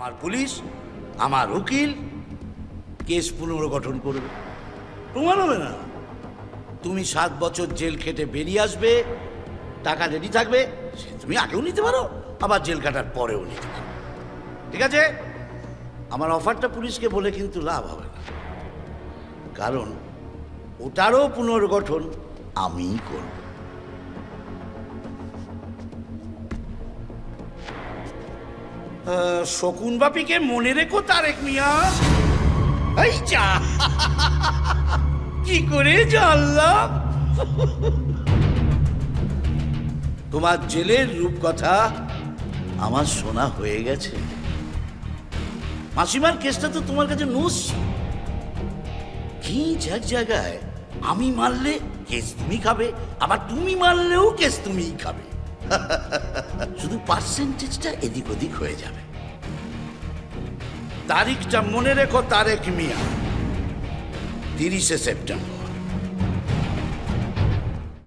আমার পুলিশ আমার উকিল কেস পুনর্গঠন করবে। প্রমাণ হবে না। তুমি সাত বছর জেল খেটে বেরিয়ে আসবে টাকা রেডি থাকবে সে তুমি আগেও নিতে পারো আবার জেল কাটার পরেও নিতে পারো। ঠিক আছে? আমার অফারটা পুলিশকে বলে কিন্তু লাভ হবে না। কারণ ওটারও পুনর্গঠন আমিই করব। শকুন বাপিকে মনে রেখো, তারেক মিয়া। কি করে জানলাম? তোমার জেলের রূপকথা আমার শোনা হয়ে গেছে। মাসিমার কেসটা তো তোমার কাছে নুস। কি এক জায়গায়? আমি মারলে কেস তুমি খাবে, আবার তুমি মারলেও কেস তুমিই খাবে। শুধু পার্সেন্টেজটা এদিক ওদিক হয়ে যাবে। তারিখটা মনে রেখো তারেক মিয়া। তিরিশে সেপ্টেম্বর।